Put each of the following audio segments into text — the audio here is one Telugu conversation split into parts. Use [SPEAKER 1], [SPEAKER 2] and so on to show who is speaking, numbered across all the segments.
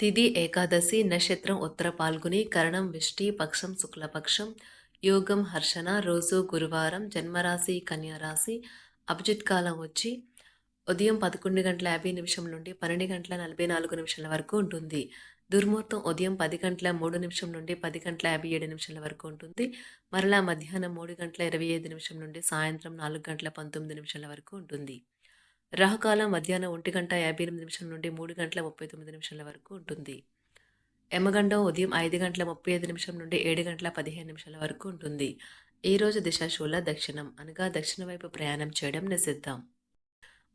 [SPEAKER 1] తిథి ఏకాదశి నక్షత్రం ఉత్తర పాల్గొని కరణం విష్టి పక్షం శుక్లపక్షం యోగం హర్షణ రోజు గురువారం జన్మరాశి కన్యారాశి అభిజిత్ కాలం వచ్చి ఉదయం పదకొండు గంటల యాభై నిమిషం నుండి పన్నెండు గంటల నలభై నాలుగు నిమిషాల వరకు ఉంటుంది. దుర్ముహూర్తం ఉదయం పది గంటల మూడు నిమిషం నుండి పది గంటల యాభై ఏడు నిమిషాల వరకు ఉంటుంది. మరలా మధ్యాహ్నం మూడు గంటల ఇరవై ఐదు నిమిషం నుండి సాయంత్రం నాలుగు గంటల పంతొమ్మిది నిమిషాల వరకు ఉంటుంది. రాహుకాలం మధ్యాహ్నం ఒంటి గంట యాభై ఎనిమిది నిమిషం నుండి మూడు గంటల ముప్పై తొమ్మిది నిమిషాల వరకు ఉంటుంది. యమగండం ఉదయం ఐదు గంటల ముప్పై ఐదు నిమిషం నుండి ఏడు గంటల పదిహేను నిమిషాల వరకు ఉంటుంది. ఈ రోజు దిశాశూల దక్షిణం అనగా దక్షిణ వైపు ప్రయాణం చేయడం నిషిద్ధం.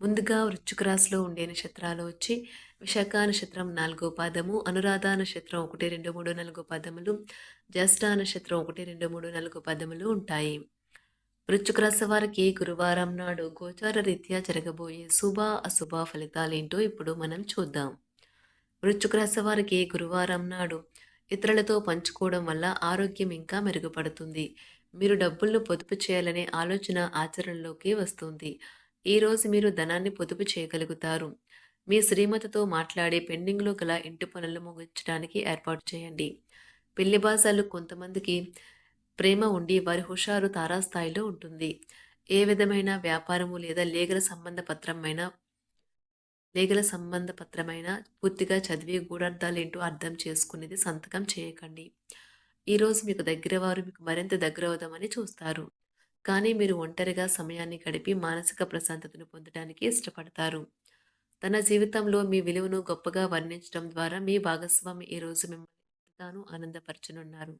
[SPEAKER 1] ముందుగా వృశ్చిక రాశిలో ఉండే నక్షత్రాలు వచ్చి విశాఖ నక్షత్రం నాలుగో పాదము అనురాధ నక్షత్రం ఒకటి రెండు మూడు నాలుగు పదములు జ్యేష్ఠ నక్షత్రం ఒకటి రెండు మూడు నాలుగు పదములు ఉంటాయి. వృశ్చిక రాశి వారికి గురువారం నాడు గోచార రీత్యా జరగబోయే శుభ అశుభ ఫలితాలేంటో ఇప్పుడు మనం చూద్దాం. వృశ్చిక రాశి వారికి గురువారం నాడు ఇతరులతో పంచుకోవడం వల్ల ఆరోగ్యం ఇంకా మెరుగుపడుతుంది. మీరు డబ్బులను పొదుపు చేయాలనే ఆలోచన ఆచరణలోకి వస్తుంది. ఈరోజు మీరు ధనాన్ని పొదుపు చేయగలుగుతారు. మీ శ్రీమతితో మాట్లాడి పెండింగ్లో గల ఇంటి పనులు ముగించడానికి ఏర్పాటు చేయండి. పెళ్ళి బాసాలు కొంతమందికి ప్రేమ ఉండి వారి హుషారు తారాస్థాయిలో ఉంటుంది. ఏ విధమైన వ్యాపారము లేదా లేఖల సంబంధ పత్రమైన లేఖల సంబంధ పత్రమైన పూర్తిగా చదివి గూఢార్థాలేంటో అర్థం చేసుకునేది సంతకం చేయకండి. ఈరోజు మీకు దగ్గర వారు మీకు మరింత దగ్గర అవుదామని చూస్తారు. కానీ మీరు ఒంటరిగా సమయాన్ని గడిపి మానసిక ప్రశాంతతను పొందడానికి ఇష్టపడతారు. తన జీవితంలో మీ విలువను గొప్పగా వర్ణించడం ద్వారా మీ భాగస్వామి ఈరోజు మిమ్మల్ని ఎంతగానో ఆనందపరచనున్నారు.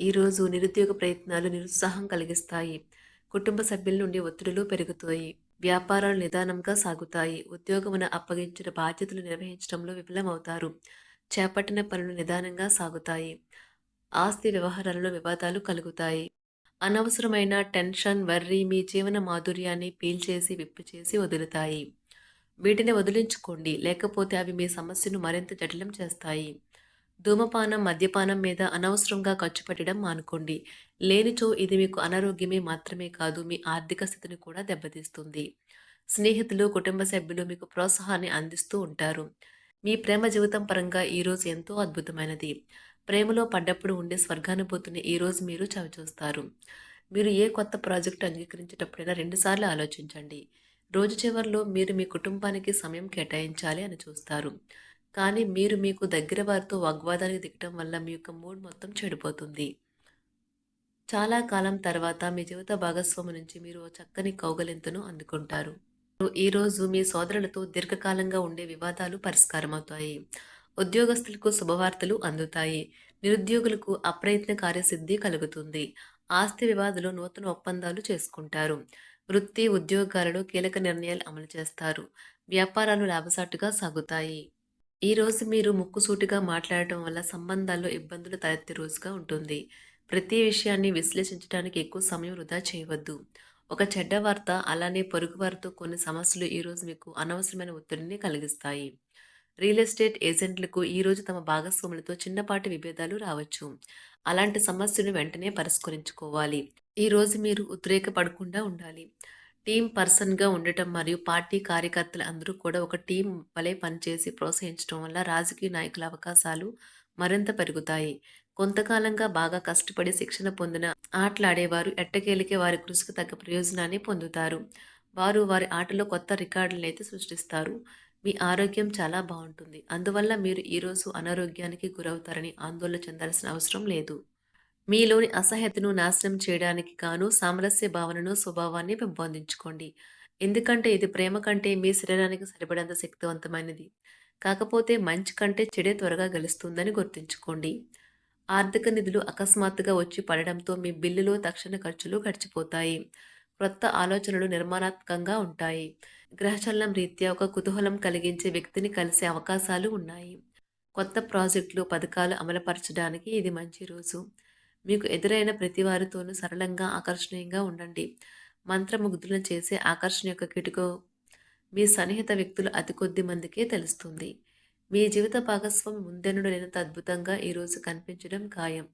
[SPEAKER 1] ఈరోజు నిరుద్యోగ ప్రయత్నాలు నిరుత్సాహం కలిగిస్తాయి. కుటుంబ సభ్యుల నుండి ఒత్తిడులు పెరుగుతాయి. వ్యాపారాలు నిదానంగా సాగుతాయి. ఉద్యోగమున అప్పగించిన బాధ్యతలు నిర్వహించడంలో విఫలమవుతారు. చేపట్టిన పనులు నిదానంగా సాగుతాయి. ఆస్తి వ్యవహారాలలో వివాదాలు కలుగుతాయి. అనవసరమైన టెన్షన్ వర్రీ మీ జీవన మాధుర్యాన్ని పీల్చేసి విప్పు చేసి వదులుతాయి. వీటిని వదిలించుకోండి. లేకపోతే అవి మీ సమస్యను మరింత జటిలం చేస్తాయి. ధూమపానం మద్యపానం మీద అనవసరంగా ఖర్చు పెట్టడం మానుకోండి. లేనిచో ఇది మీకు అనారోగ్యమే మాత్రమే కాదు మీ ఆర్థిక స్థితిని కూడా దెబ్బతీస్తుంది. స్నేహితులు కుటుంబ సభ్యులు మీకు ప్రోత్సాహాన్ని అందిస్తూ ఉంటారు. మీ ప్రేమ జీవితం పరంగా ఈరోజు ఎంతో అద్భుతమైనది. ప్రేమలో పడ్డప్పుడు ఉండే స్వర్గానుభూతిని ఈరోజు మీరు చవిచూస్తారు. మీరు ఏ కొత్త ప్రాజెక్టు అంగీకరించేటప్పుడైనా రెండుసార్లు ఆలోచించండి. రోజు చివరిలో మీరు మీ కుటుంబానికి సమయం కేటాయించాలి అని చూస్తారు. కానీ మీరు మీకు దగ్గర వారితో వాగ్వాదానికి దిగటం వల్ల మీ యొక్క మూడ్ మొత్తం చెడిపోతుంది. చాలా కాలం తర్వాత మీ జీవిత భాగస్వామి నుంచి మీరు ఓ చక్కని కౌగలింతను అందుకుంటారు. ఈరోజు మీ సోదరులతో దీర్ఘకాలంగా ఉండే వివాదాలు పరిష్కారమవుతాయి ఉద్యోగస్తులకు శుభవార్తలు అందుతాయి. నిరుద్యోగులకు అప్రయత్న కార్యసిద్ధి కలుగుతుంది. ఆస్తి వివాదాలు నూతన ఒప్పందాలు చేసుకుంటారు. వృత్తి ఉద్యోగాలలో కీలక నిర్ణయాలు అమలు చేస్తారు. వ్యాపారాలు లాభసాటుగా సాగుతాయి. ఈ రోజు మీరు ముక్కుసూటిగా మాట్లాడటం వల్ల సంబంధాల్లో ఇబ్బందులు తలెత్తే రోజుగా ఉంటుంది. ప్రతి విషయాన్ని విశ్లేషించడానికి ఎక్కువ సమయం వృధా చేయవద్దు. ఒక చెడ్డ వార్త అలానే పొరుగు వారితో కొన్ని సమస్యలు ఈరోజు మీకు అనవసరమైన ఒత్తిడిని కలిగిస్తాయి. రియల్ ఎస్టేట్ ఏజెంట్లకు ఈరోజు తమ భాగస్వాములతో చిన్నపాటి విభేదాలు రావచ్చు. అలాంటి సమస్యను వెంటనే పరిష్కరించుకోవాలి. ఈరోజు మీరు ఉద్రేకపడకుండా ఉండాలి. టీం పర్సన్గా ఉండటం మరియు పార్టీ కార్యకర్తలు అందరూ కూడా ఒక టీం వలె పనిచేసి ప్రోత్సహించడం వల్ల రాజకీయ నాయకుల అవకాశాలు మరింత పెరుగుతాయి. కొంతకాలంగా బాగా కష్టపడి శిక్షణ పొందిన ఆటలాడేవారు ఎట్టకేలికే వారి కృషికి తగ్గ ప్రయోజనాన్ని పొందుతారు. వారు వారి ఆటలో కొత్త రికార్డులను అయితే సృష్టిస్తారు. మీ ఆరోగ్యం చాలా బాగుంటుంది. అందువల్ల మీరు ఈరోజు అనారోగ్యానికి గురవుతారని ఆందోళన చెందాల్సిన అవసరం లేదు. మీలోని అసహ్యతను నాశనం చేయడానికి గాను సామరస్య భావనను స్వభావాన్ని పెంపొందించుకోండి. ఎందుకంటే ఇది ప్రేమ కంటే మీ శరీరానికి సరిపడంత శక్తివంతమైనది. కాకపోతే మంచి కంటే చెడే త్వరగా గెలుస్తుందని గుర్తుంచుకోండి. ఆర్థిక నిధులు అకస్మాత్తుగా వచ్చి పడడంతో మీ బిల్లులో తక్షణ ఖర్చులు గడిచిపోతాయి. క్రొత్త ఆలోచనలు నిర్మాణాత్మకంగా ఉంటాయి. గ్రహచలనం రీత్యా ఒక కుతూహలం కలిగించే వ్యక్తిని కలిసే అవకాశాలు ఉన్నాయి. కొత్త ప్రాజెక్టులు పథకాలు అమలుపరచడానికి ఇది మంచి రోజు. మీకు ఎదురైన ప్రతి వారితోనూ సరళంగా ఆకర్షణీయంగా ఉండండి. మంత్రముగ్ధులను చేసే ఆకర్షణ యొక్క కిటుకో మీ సన్నిహిత వ్యక్తులు అతి కొద్ది మందికే తెలుస్తుంది. మీ జీవిత భాగస్వామి ముందెనుడు లేనంత అద్భుతంగా ఈరోజు కనిపించడం ఖాయం.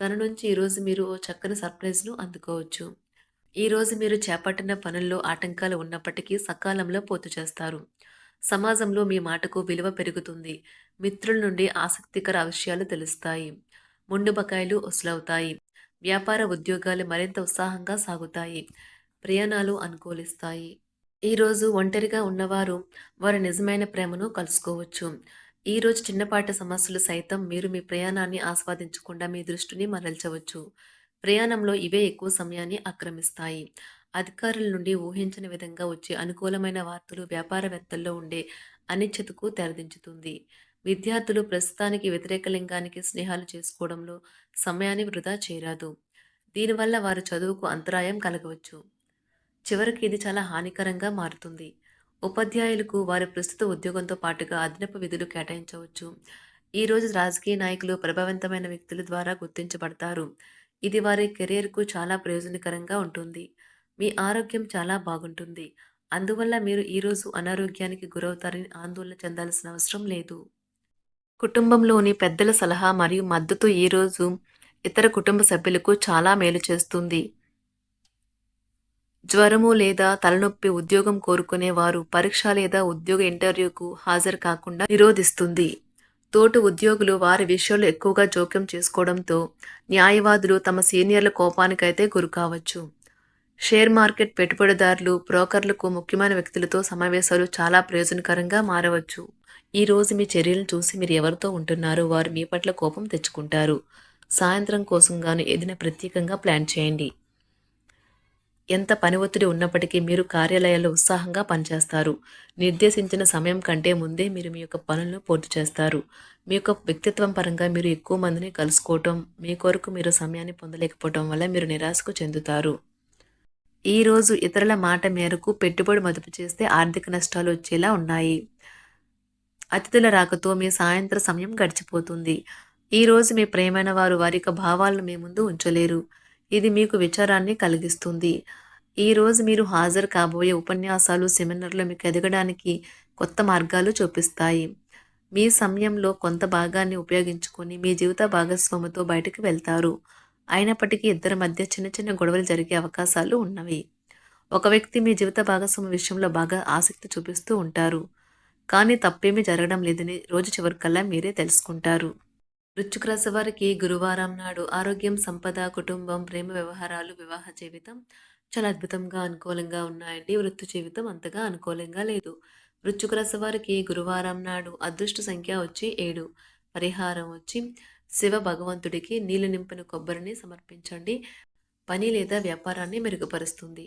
[SPEAKER 1] తన నుంచి ఈరోజు మీరు ఓ చక్కని సర్ప్రైజ్ను అందుకోవచ్చు. ఈరోజు మీరు చేపట్టిన పనుల్లో ఆటంకాలు ఉన్నప్పటికీ సకాలంలో పూర్తి చేస్తారు. సమాజంలో మీ మాటకు విలువ పెరుగుతుంది. మిత్రుల నుండి ఆసక్తికర విషయాలు తెలుస్తాయి. ముండు బకాయిలు వసూలవుతాయి వ్యాపార ఉద్యోగాలు మరింత ఉత్సాహంగా సాగుతాయి. ప్రయాణాలు అనుకూలిస్తాయి. ఈరోజు ఒంటరిగా ఉన్నవారు వారి నిజమైన ప్రేమను కలుసుకోవచ్చు. ఈరోజు చిన్నపాటి సమస్యలు సైతం మీరు మీ ప్రయాణాన్ని ఆస్వాదించకుండా మీ దృష్టిని మరల్చవచ్చు. ప్రయాణంలో ఇవే ఎక్కువ సమయాన్ని ఆక్రమిస్తాయి. అధికారుల నుండి ఊహించని విధంగా వచ్చే అనుకూలమైన వార్తలు వ్యాపారవేత్తల్లో ఉండే అనిశ్చితకు తెరదించుతుంది. విద్యార్థులు ప్రస్తుతానికి వ్యతిరేక లింగానికి స్నేహాలు చేసుకోవడంలో సమయాన్ని వృధా చేయరాదు. దీనివల్ల వారు చదువుకు అంతరాయం కలగవచ్చు. చివరికి ఇది చాలా హానికరంగా మారుతుంది. ఉపాధ్యాయులకు వారి ప్రస్తుత ఉద్యోగంతో పాటుగా అదనపు విధులు కేటాయించవచ్చు. ఈరోజు రాజకీయ నాయకులు ప్రభావవంతమైన వ్యక్తుల ద్వారా గుర్తించబడతారు. ఇది వారి కెరీర్కు చాలా ప్రయోజనకరంగా ఉంటుంది. మీ ఆరోగ్యం చాలా బాగుంటుంది. అందువల్ల మీరు ఈరోజు అనారోగ్యానికి గురవుతారని ఆందోళన చెందాల్సిన అవసరం లేదు. కుటుంబంలోని పెద్దల సలహా మరియు మద్దతు ఈరోజు ఇతర కుటుంబ సభ్యులకు చాలా మేలు చేస్తుంది. జ్వరము లేదా తలనొప్పి ఉద్యోగం కోరుకునే వారు పరీక్ష లేదా ఉద్యోగ ఇంటర్వ్యూకు హాజరు కాకుండా నిరోధిస్తుంది. తోటి ఉద్యోగులు వారి విషయంలో ఎక్కువగా జోక్యం చేసుకోవడంతో న్యాయవాదులు తమ సీనియర్ల కోపానికైతే గురికావచ్చు షేర్ మార్కెట్ పెట్టుబడిదారులు బ్రోకర్లకు ముఖ్యమైన వ్యక్తులతో సమావేశాలు చాలా ప్రయోజనకరంగా మారవచ్చు. ఈరోజు మీ చర్యలను చూసి మీరు ఎవరితో ఉంటున్నారో వారు మీ పట్ల కోపం తెచ్చుకుంటారు. సాయంత్రం కోసం గాను ఏదైనా ప్రత్యేకంగా ప్లాన్ చేయండి. ఎంత పని ఒత్తిడి ఉన్నప్పటికీ మీరు కార్యాలయాల్లో ఉత్సాహంగా పనిచేస్తారు. నిర్దేశించిన సమయం కంటే ముందే మీరు మీ యొక్క పనులను పూర్తి చేస్తారు. మీ యొక్క వ్యక్తిత్వం పరంగా మీరు ఎక్కువ మందిని కలుసుకోవటం మీ కొరకు మీరు సమయాన్ని పొందలేకపోవటం వల్ల మీరు నిరాశకు చెందుతారు. ఈరోజు ఇతరుల మాట మేరకు పెట్టుబడి మదుపు చేస్తే ఆర్థిక నష్టాలు వచ్చేలా ఉన్నాయి. అతిథుల రాకతో మీ సాయంత్ర సమయం గడిచిపోతుంది. ఈరోజు మీ ప్రేమైన వారు వారి యొక్క భావాలను మీ ముందు ఉంచలేరు. ఇది మీకు విచారాన్ని కలిగిస్తుంది. ఈరోజు మీరు హాజరు కాబోయే ఉపన్యాసాలు సెమినార్లు మీకు ఎదగడానికి కొత్త మార్గాలు చూపిస్తాయి. మీ సమయంలో కొంత భాగాన్ని ఉపయోగించుకొని మీ జీవిత భాగస్వామితో బయటకు వెళ్తారు. అయినప్పటికీ ఇద్దరి మధ్య చిన్న చిన్న గొడవలు జరిగే అవకాశాలు ఉన్నవి. ఒక వ్యక్తి మీ జీవిత భాగస్వామి విషయంలో బాగా ఆసక్తి చూపిస్తూ ఉంటారు. కానీ తప్పేమీ జరగడం లేదని రోజు చివరికల్లా మీరే తెలుసుకుంటారు. వృచ్చుక రాశి వారికి గురువారం నాడు ఆరోగ్యం సంపద కుటుంబం ప్రేమ వ్యవహారాలు వివాహ జీవితం చాలా అద్భుతంగా అనుకూలంగా ఉన్నాయండి. వృత్తి జీవితం అంతగా అనుకూలంగా లేదు. వృచ్చుక రాశి వారికి గురువారం నాడు అదృష్ట సంఖ్య వచ్చి ఏడు. పరిహారం వచ్చి శివ భగవంతుడికి నీళ్ళు నింపిన కొబ్బరిని సమర్పించండి. పని లేదా వ్యాపారాన్ని మెరుగుపరుస్తుంది.